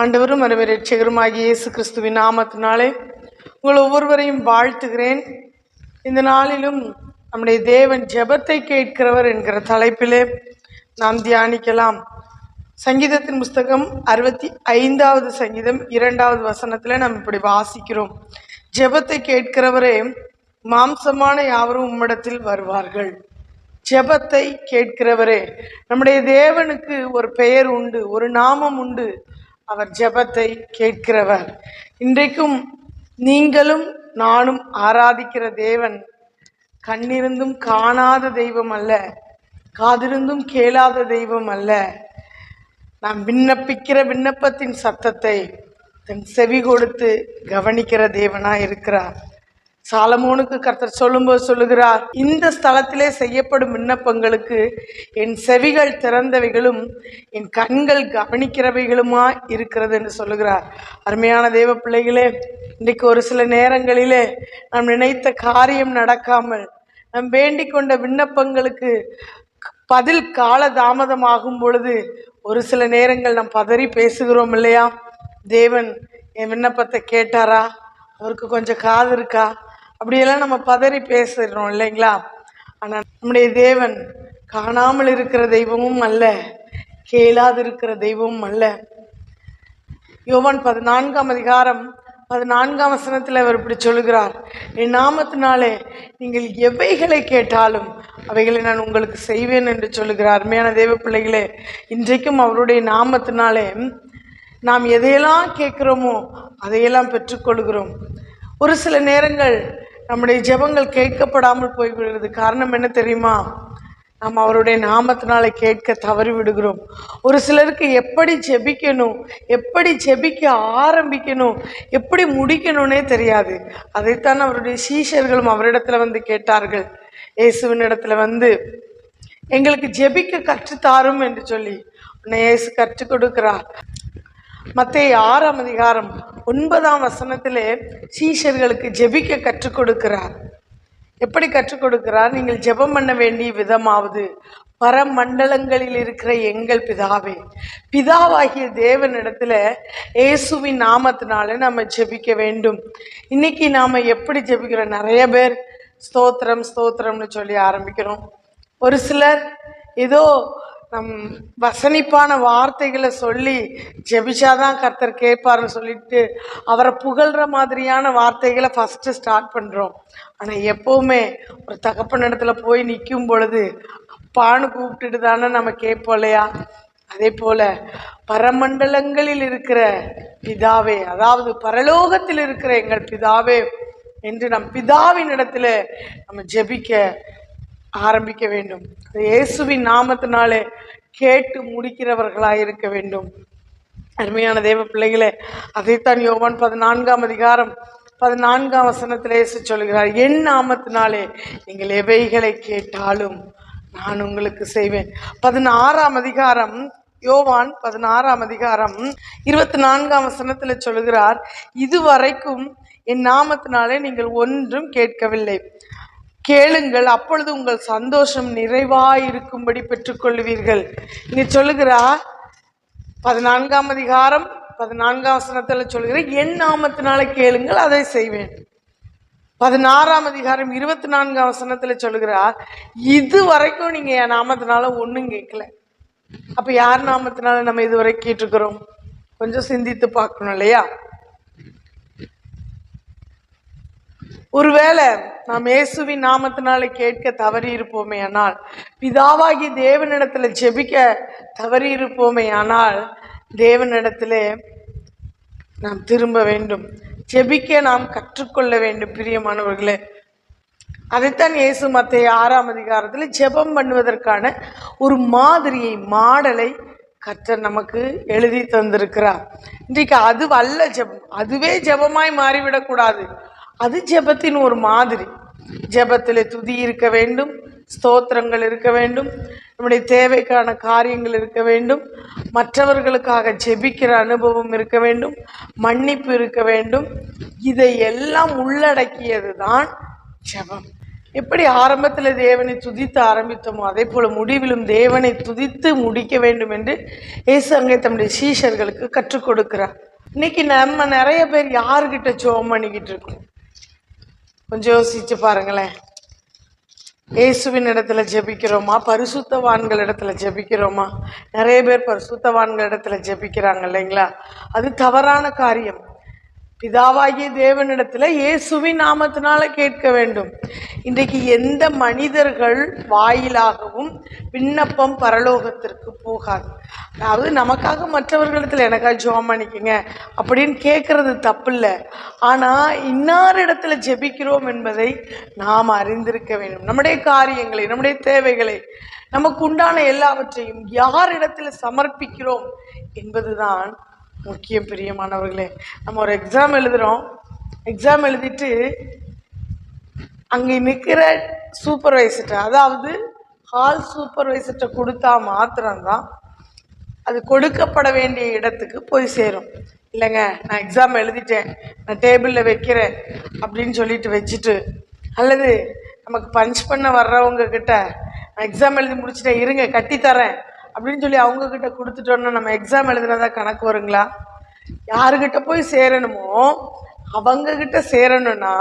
ஆண்டவரும் மறுமை இயேசு கிறிஸ்துவின் நாமத்தினாலே உங்கள் ஒவ்வொருவரையும் வாழ்த்துகிறேன். இந்த நாளிலும் நம்முடைய தேவன் ஜெபத்தை கேட்கிறவர் என்கிற தலைப்பிலே நாம் தியானிக்கலாம். சங்கீதத்தின் புஸ்தகம் அறுபத்தி ஐந்தாவது சங்கீதம் இரண்டாவது வசனத்தில் நாம் இப்படி வாசிக்கிறோம். ஜெபத்தை கேட்கிறவரே மாம்சமான யாவரும் உம்மிடத்தில் வருவார்கள். ஜெபத்தை கேட்கிறவரே நம்முடைய தேவனுக்கு ஒரு பெயர் உண்டு ஒரு நாமம் உண்டு. அவர் ஜெபத்தை கேட்கிறவர். இன்றைக்கும் நீங்களும் நானும் ஆராதிக்கிற தேவன் கண்ணிருந்தும் காணாத தெய்வம் அல்ல காதிருந்தும் கேளாத தெய்வம் அல்ல நாம் விண்ணப்பிக்கிற விண்ணப்பத்தின் சத்தத்தை தன் செவி கொடுத்து கவனிக்கிற தேவனாக இருக்கிறார் சாலமோனுக்கு கர்த்தர் சொல்லும்போது சொல்லுகிறார் இந்த ஸ்தலத்திலே செய்யப்படும் விண்ணப்பங்களுக்கு என் செவிகள் திறந்தவைகளும் என் கண்கள் கவனிக்கிறவைகளுமா இருக்கிறது என்று சொல்லுகிறார். அருமையான தேவ பிள்ளைகளே இன்றைக்கு ஒரு சில நேரங்களிலே நாம் நினைத்த காரியம் நடக்காமல் நாம் வேண்டிக் கொண்ட விண்ணப்பங்களுக்கு பதில் கால தாமதமாகும் பொழுது ஒரு சில நேரங்கள் நாம் பதறி பேசுகிறோம் இல்லையா? தேவன் என் விண்ணப்பத்தை கேட்டாரா? அவருக்கு கொஞ்சம் காது இருக்கா? அப்படியெல்லாம் நம்ம பதறி பேசுகிறோம் இல்லைங்களா? ஆனால் நம்முடைய தேவன் காணாமல் இருக்கிற தெய்வமும் அல்ல கேளாது இருக்கிற தெய்வமும் அல்ல. யோவான் பதினான்காம் அதிகாரம் பதினான்காம் வசனத்தில் அவர் இப்படி சொல்கிறார் என் நாமத்தினாலே நீங்கள் எவைகளை கேட்டாலும் அவைகளை நான் உங்களுக்கு செய்வேன் என்று சொல்லுகிறார். அருமையான தேவ பிள்ளைகளே இன்றைக்கும் அவருடைய நாமத்தினாலே நாம் எதையெல்லாம் கேட்குறோமோ அதையெல்லாம் பெற்றுக்கொள்கிறோம் ஒரு சில நேரங்கள் நம்முடைய ஜெபங்கள் கேட்கப்படாமல் போய்விடுகிறது. காரணம் என்ன தெரியுமா? நாம் அவருடைய நாமத்தினால கேட்க தவறி விடுகிறோம் ஒரு சிலருக்கு எப்படி ஜெபிக்கணும் எப்படி ஜெபிக்க ஆரம்பிக்கணும் எப்படி முடிக்கணும்னே தெரியாது. அதைத்தான் அவருடைய சீஷர்களும் அவரிடத்துல வந்து கேட்டார்கள். இயேசுவின் இடத்துல வந்து எங்களுக்கு ஜெபிக்க கற்றுத்தாரும் என்று சொல்லி உன்னை இயேசு கற்றுக் கொடுக்கிறார். மத்திய ஆறாம் அதிகாரம் ஒன்பதாம் வசனத்திலே சீஷர்களுக்கு ஜெபிக்க கற்றுக் கொடுக்கிறார். எப்படி கற்றுக் கொடுக்கிறார்? நீங்கள் ஜெபம் பண்ண வேண்டிய விதமாவது. பரமண்டலங்களில் இருக்கிற எங்கள் பிதாவே பிதாவாகிய தேவனிடத்துல இயேசுவின் நாமத்தினால நம்ம ஜெபிக்க வேண்டும். இன்னைக்கு நாம எப்படி ஜெபிக்கிறோம்? நிறைய பேர் ஸ்தோத்திரம் ஸ்தோத்திரம்னு சொல்லி ஆரம்பிக்கிறோம். ஒரு சிலர் ஏதோ நம் வசனிப்பான வார்த்தைகளை சொல்லி ஜெபிச்சாதான் கர்த்தர் கேட்பாருன்னு சொல்லிட்டு அவரை புகழ்கிற மாதிரியான வார்த்தைகளை ஃபஸ்ட்டு ஸ்டார்ட் பண்ணுறோம் ஆனால் எப்போவுமே ஒரு தகப்பன் இடத்துல போய் நிற்கும் பொழுது அப்பான்னு கூப்பிட்டுட்டு தானே நம்ம கேட்போம் இல்லையா? அதே போல பரமண்டலங்களில் இருக்கிற பிதாவே அதாவது பரலோகத்தில் இருக்கிற எங்கள் பிதாவே என்று நம் பிதாவின் இடத்துல நம்ம ஜெபிக்க ஆரம்பிக்க வேண்டும். இயேசுவின் நாமத்தினாலே கேட்டு முடிக்கிறவர்களாக இருக்க வேண்டும். அருமையான தேவ பிள்ளைகளே அதைத்தான் யோவான் பதினான்காம் அதிகாரம் பதினான்காம் வசனத்தில் இயேசு சொல்கிறார் என் நாமத்தினாலே நீங்கள் எவைகளை கேட்டாலும் நான் உங்களுக்கு செய்வேன். பதினாறாம் அதிகாரம் யோவான் பதினாறாம் அதிகாரம் இருபத்தி நான்காம் வசனத்தில் சொல்கிறார் இதுவரைக்கும் என் நாமத்தினாலே நீங்கள் ஒன்றும் கேட்கவில்லை. கேளுங்கள் அப்பொழுது உங்கள் சந்தோஷம் நிறைவாயிருக்கும்படி பெற்றுக்கொள்வீர்கள். இங்க சொல்லுகிறா பதினான்காம் அதிகாரம் பதினான்காம் வசனத்தில் சொல்கிறேன் என் நாமத்தினால கேளுங்கள் அதை செய்வேன். பதினாறாம் அதிகாரம் இருபத்தி நான்காம் வசனத்தில் சொல்லுகிறா இது வரைக்கும் நீங்கள் என் நாமத்தினால ஒன்றும் கேட்கல. அப்போ யார் நாமத்தினால நம்ம இதுவரை கேட்டுக்கிறோம் கொஞ்சம் சிந்தித்து பார்க்கணும் இல்லையா? ஒருவேளை நாம் இயேசுவின் நாமத்தினால கேட்க தவறி இருப்போமே ஆனால் பிதாவாகி தேவனிடத்துல ஜெபிக்க தவறி இருப்போமே ஆனால் தேவனிடத்திலே நாம் திரும்ப வேண்டும். ஜெபிக்க நாம் கற்றுக்கொள்ள வேண்டும் பிரியமானவர்களே. அதைத்தான் இயேசு மத்திய ஆறாம் அதிகாரத்தில் ஜெபம் பண்ணுவதற்கான ஒரு மாதிரியை மாடலை கர்த்தர் நமக்கு எழுதி தந்திருக்கிறார். இன்றைக்கு அது அல்ல ஜெபம். அதுவே ஜெபமாய் மாறிவிடக்கூடாது. அது ஜெபத்தின் ஒரு மாதிரி. ஜெபத்தில் துதி இருக்க வேண்டும் ஸ்தோத்திரங்கள் இருக்க வேண்டும் நம்முடைய தேவைக்கான காரியங்கள் இருக்க வேண்டும் மற்றவர்களுக்காக ஜெபிக்கிற அனுபவம் இருக்க வேண்டும் மன்னிப்பு இருக்க வேண்டும். இதை எல்லாம் உள்ளடக்கியது தான் ஜெபம். எப்படி ஆரம்பத்தில் தேவனை துதித்து ஆரம்பித்தோமோ அதே போல் முடிவிலும் தேவனை துதித்து முடிக்க வேண்டும் என்று இயேசு அங்கே தம்முடைய சீஷர்களுக்கு கற்றுக் கொடுக்கிறார். இன்னைக்கு நம்ம நிறைய பேர் யாருக்கிட்ட ஜோம் பண்ணிக்கிட்டு இருக்கோம்? கொஞ்சம் யோசிச்சு பாருங்களேன். இயேசுவின் இடத்துல ஜெபிக்கிறோமா? பரிசுத்தவான்கள் இடத்துல ஜெபிக்கிறோமா? நிறைய பேர் பரிசுத்தவான்கள் இடத்துல ஜெபிக்கிறாங்க இல்லைங்களா? அது தவறான காரியம். பிதாவாகிய தேவனிடத்தில் இயேசுவின் நாமத்தினால கேட்க வேண்டும். இன்றைக்கு எந்த மனிதர்கள் வாயிலாகவும் விண்ணப்பம் பரலோகத்திற்கு போகாது. அதாவது நமக்காக மற்றவர்களிடத்தில் எனக்காக ஜோம் பண்ணிக்கங்க. அப்படின்னு கேட்குறது தப்பு இல்லை ஆனால் இன்னார் இடத்துல ஜெபிக்கிறோம் என்பதை நாம் அறிந்திருக்க வேண்டும். நம்முடைய காரியங்களை நம்முடைய தேவைகளை நமக்கு உண்டான எல்லாவற்றையும் யார் இடத்துல சமர்ப்பிக்கிறோம் என்பதுதான் முக்கியம் பிரியமானவர்களே. நம்ம ஒரு எக்ஸாம் எழுதுகிறோம் எக்ஸாம் எழுதிட்டு அங்கே நிற்கிற சூப்பர்வைசர்கிட்ட அதாவது ஹால் சூப்பர்வைசர்கிட்ட கொடுத்தா மாத்திரம்தான் அது கொடுக்கப்பட வேண்டிய இடத்துக்கு போய் சேரும். இல்லைங்க நான் எக்ஸாம் எழுதிட்டேன் நான் டேபிளில் வைக்கிறேன் அப்படின்னு சொல்லிட்டு வச்சுட்டு அல்லது நமக்கு பஞ்ச் பண்ண வர்றவங்க கிட்ட நான் எக்ஸாம் எழுதி முடிச்சிட்டேன் இருங்க கட்டித்தரேன். அப்படின்னு சொல்லி அவங்க கிட்ட கொடுத்துட்டோன்னா நம்ம எக்ஸாம் எழுதுனதா கணக்கு வருங்களா? யாருக்கிட்ட போய் சேரணுமோ அவங்க கிட்ட சேரணும்னா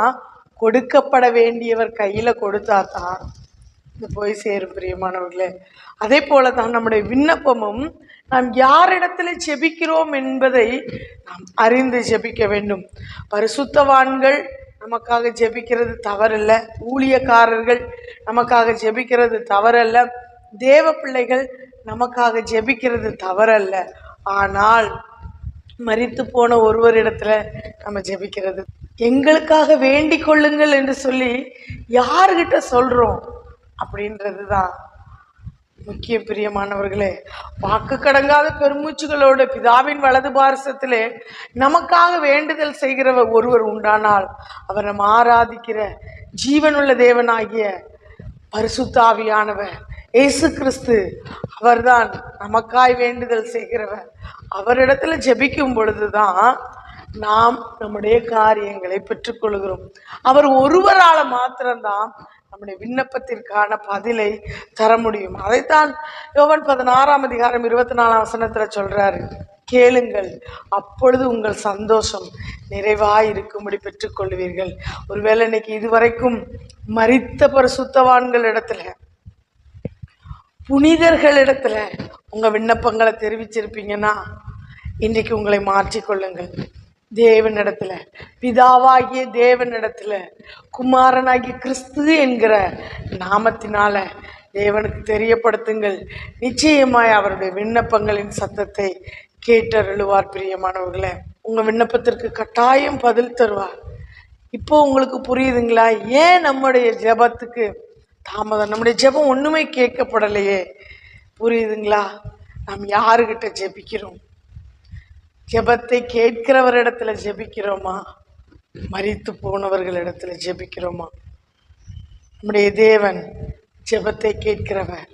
கொடுக்கப்பட வேண்டியவர் கையில் கொடுத்தா தான் இது போய் சேரும் பிரியமானவர்களே. அதே போல தான் நம்முடைய விண்ணப்பமும் நாம் யாரிடத்துல ஜெபிக்கிறோம் என்பதை நாம் அறிந்து ஜெபிக்க வேண்டும். பரிசுத்தவான்கள் நமக்காக ஜெபிக்கிறது தவறல்ல. ஊழியக்காரர்கள் நமக்காக ஜெபிக்கிறது தவறல்ல. தேவ பிள்ளைகள் நமக்காக ஜெபிக்கிறது தவறல்ல. ஆனால் மறித்து போன ஒருவரிடத்துல நம்ம ஜெபிக்கிறது. எங்களுக்காக வேண்டிக் கொள்ளுங்கள் என்று சொல்லி யாருக்கிட்ட சொல்றோம்? அப்படின்றது தான் முக்கிய பிரியமானவர்களே வாக்கு கடங்காத பெருமூச்சுகளோட பிதாவின் வலது பாரசத்திலே நமக்காக வேண்டுதல் செய்கிறவர் ஒருவர் உண்டானால் அவர் நம்ம ஆராதிக்கிற ஜீவனுள்ள தேவனாகிய பரிசுத்தாவியானவர் இயேசு கிறிஸ்து அவர்தான் நமக்காய் வேண்டுதல் செய்கிறவர். அவரிடத்துல ஜெபிக்கும் பொழுதுதான் நாம் நம்முடைய காரியங்களை பெற்றுக்கொள்கிறோம். அவர் ஒருவரால் மாத்திரம்தான் நம்முடைய விண்ணப்பத்திற்கான பதிலை தர முடியும். அதைத்தான் யோவன் பதினாறாம் அதிகாரம் இருபத்தி நாலாம் வசனத்தில் சொல்றாரு. கேளுங்கள் அப்பொழுது உங்கள் சந்தோஷம் நிறைவாக இருக்கும்படி பெற்றுக்கொள்வீர்கள். ஒருவேளை இன்னைக்கு இதுவரைக்கும் மறித்த பரிசுத்தவான்கள் இடத்துல புனிதர்களிடத்துல உங்க விண்ணப்பங்களை தெரிவிச்சிருப்பீங்கன்னா இன்றைக்கு உங்களை மாற்றிக்கொள்ளுங்கள். தேவனிடத்துல பிதாவாகிய தேவனிடத்துல குமாரனாகிய கிறிஸ்து என்கிற நாமத்தினால தேவனுக்கு தெரியப்படுத்துங்கள். நிச்சயமாய் அவருடைய விண்ணப்பங்களின் சத்தத்தை கேட்டருளுவார் பிரியமானவர்களே. உங்க விண்ணப்பத்திற்கு கட்டாயம் பதில் தருவார். இப்போ உங்களுக்கு புரியுதுங்களா? ஏன் நம்முடைய ஜெபத்துக்கு தாமதம். நம்முடைய ஜெபம் ஒன்றுமே கேட்கப்படலையே. புரியுதுங்களா? நாம் யாருக்கிட்ட ஜெபிக்கிறோம்? ஜெபத்தை கேட்கிறவரிடத்துல ஜெபிக்கிறோமா? மறித்து போனவர்களிடத்துல ஜெபிக்கிறோமா? நம்முடைய தேவன் ஜெபத்தை கேட்கிறவர்.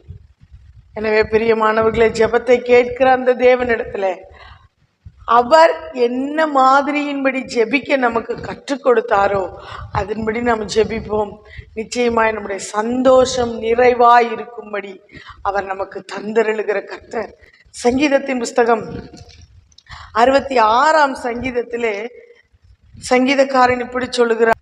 எனவே பிரியமானவர்களை ஜெபத்தை கேட்கிற அந்த தேவனிடத்துல அவர் என்ன மாதிரியின்படி ஜெபிக்க நமக்கு கற்றுக் கொடுத்தாரோ அதன்படி நாம் ஜெபிப்போம். நிச்சயமாய் நம்முடைய சந்தோஷம் நிறைவாய் இருக்கும்படி அவர் நமக்கு தந்தருளுகிற கர்த்தர். சங்கீதத்தின் புஸ்தகம் அறுபத்தி ஆறாம் சங்கீதத்திலே சங்கீதக்காரன் இப்படி சொல்லுகிறார்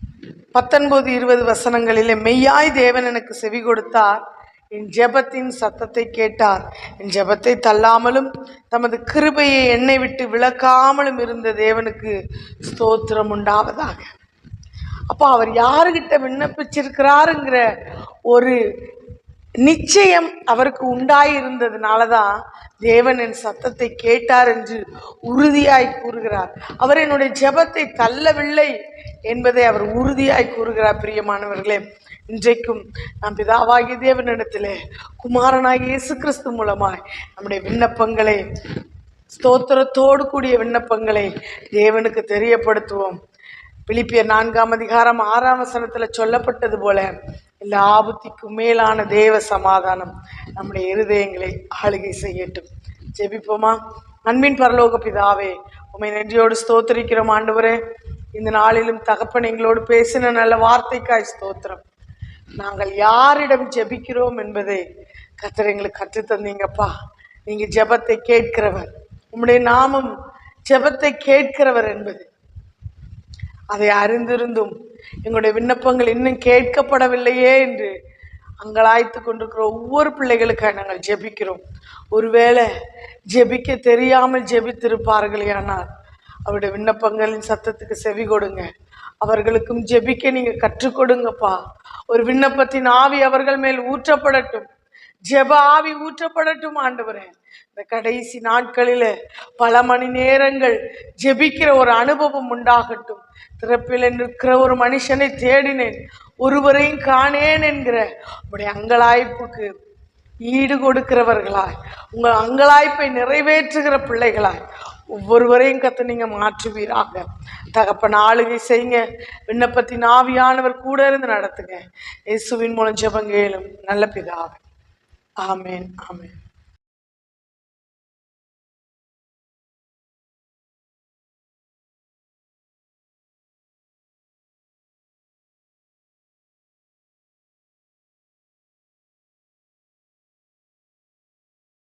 பத்தொன்பது இருபது வசனங்களிலே மெய்யாய் தேவன் எனக்கு செவி கொடுத்தார் என் ஜெபத்தின் சத்தத்தை கேட்டார். என் ஜெபத்தை தள்ளாமலும் தமது கிருபையை என்னை விட்டு விலக்காமலும் இருந்த தேவனுக்கு ஸ்தோத்திரம் உண்டாவதாக. அப்போ அவர் யாருகிட்ட விண்ணப்பிச்சிருக்கிறாருங்கிற ஒரு நிச்சயம் அவருக்கு உண்டாயிருந்ததுனால தான் தேவன் என் சத்தத்தை கேட்டார் என்று உறுதியாய் கூறுகிறார். அவர் என்னுடைய ஜெபத்தை தள்ளவில்லை என்பதை அவர் உறுதியாய் கூறுகிறார் பிரியமானவர்களே. இன்றைக்கும் நாம் பிதாவாகிய தேவனிடத்திலே குமாரனாகிய இயேசு கிறிஸ்து மூலமாய் நம்முடைய விண்ணப்பங்களை ஸ்தோத்திரத்தோடு கூடிய விண்ணப்பங்களை தேவனுக்கு தெரியப்படுத்துவோம். பிலிப்பியர் நான்காம் அதிகாரம் ஆறாம் வசனத்தில் சொல்லப்பட்டது போல எல்லா ஆபத்திக்கும் மேலான தேவ சமாதானம் நம்முடைய இருதயங்களை ஆளுகை செய்யட்டும். ஜெபிப்போமா? அன்பின் பரலோக பிதாவே உமை நன்றியோடு ஸ்தோத்திரிக்கிறோம் ஆண்டவரே. இந்த நாளிலும் தகப்பன் எங்களோடு பேசின நல்ல வார்த்தைக்காய் ஸ்தோத்திரம். நாங்கள் யாரிடம் ஜெபிக்கிறோம் என்பதை கத்தர் எங்களுக்கு கற்றுத் தந்தீங்கப்பா. நீங்க ஜெபத்தை கேட்கிறவர். உம்முடைய நாமம் ஜெபத்தை கேட்கிறவர் என்பது. அதை அறிந்திருந்தும் எங்களுடைய விண்ணப்பங்கள் இன்னும் கேட்கப்படவில்லையே என்று அங்கலாய்த்து கொண்டிருக்கிற ஒவ்வொரு பிள்ளைகளுக்காக நாங்கள் ஜெபிக்கிறோம். ஒருவேளை ஜெபிக்க தெரியாமல் ஜெபித்திருப்பார்களே ஆனால் அவருடைய விண்ணப்பங்களின் சத்தத்துக்கு செவி கொடுங்க. அவர்களுக்கும் ஜெபிக்க நீங்க கற்றுக் கொடுங்கப்பா. ஒரு விண்ணப்பத்தின் ஆவி அவர்கள் மேல் ஊற்றப்படட்டும். ஜெப ஆவி ஊற்றப்படட்டும் ஆண்டவரே. இந்த கடைசி நாட்களில பல மணி நேரங்கள் ஜெபிக்கிற ஒரு அனுபவம் உண்டாகட்டும். திறப்பில் நிற்கிற ஒரு மனுஷனை தேடினேன். ஒருவரையும் காணேன் என்கிற உடைய அங்கலாய்ப்புக்கு ஈடு கொடுக்கிறவர்களாய் உங்கள் அங்கலாய்ப்பை நிறைவேற்றுகிற பிள்ளைகளாய் ஒவ்வொருவரையும் கத்து நீங்க மாற்றுவீராக. தகப்பன் ஆளுகை செய்யுங்க. விண்ணப்பத்தின் ஆவியானவர் கூட இருந்து நடத்துங்க. இயேசுவின் மூலம் ஜபங்கேலும் நல்ல பிதாவே. ஆமேன் ஆமேன்.